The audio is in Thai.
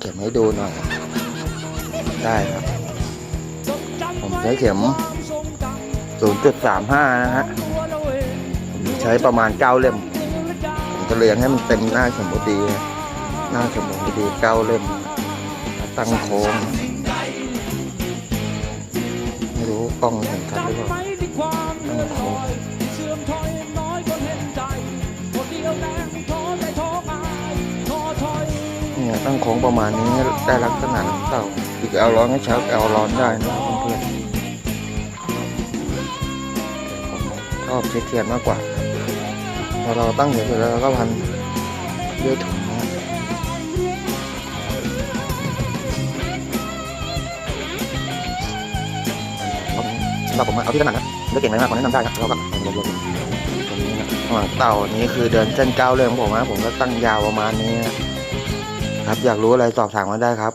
เข็มให้ดูหน่อย ได้ครับ ผมใช้เข็ม 0.35 นะฮะผมใช้ประมาณ 9 เล่ม ผมจะเรียงให้มันเต็มหน้าเข็มพอดีนะหน้าเข็มพอดี 9 เล่ม ตั้งโค้ง ไม่รู้กล้องเห็นชัดหรือเปล่า เนี่ยตั้งโค้งประมาณนี้ได้ลักษณะน้ำเต่าอีกเอาร้อนก็ชักเอาร้อนได้นะเพื่อนๆผมชอบใช้เทียนมากกว่าพอเราตั้งเสร็จแล้วเราก็พันด้วยถุงนะสำหรับผมเอาที่ถนัดนะไม่เก่งไรมากคนแนะนำได้ครับเราก็รวมๆตรงนี้นะข้างหลังเต่าอันนี้คือเดินเส้นเก้าเรื่องของผมนะผมก็ตั้งยาวประมาณนี้นะ ครับ อยากรู้อะไรสอบถามมาได้ครับ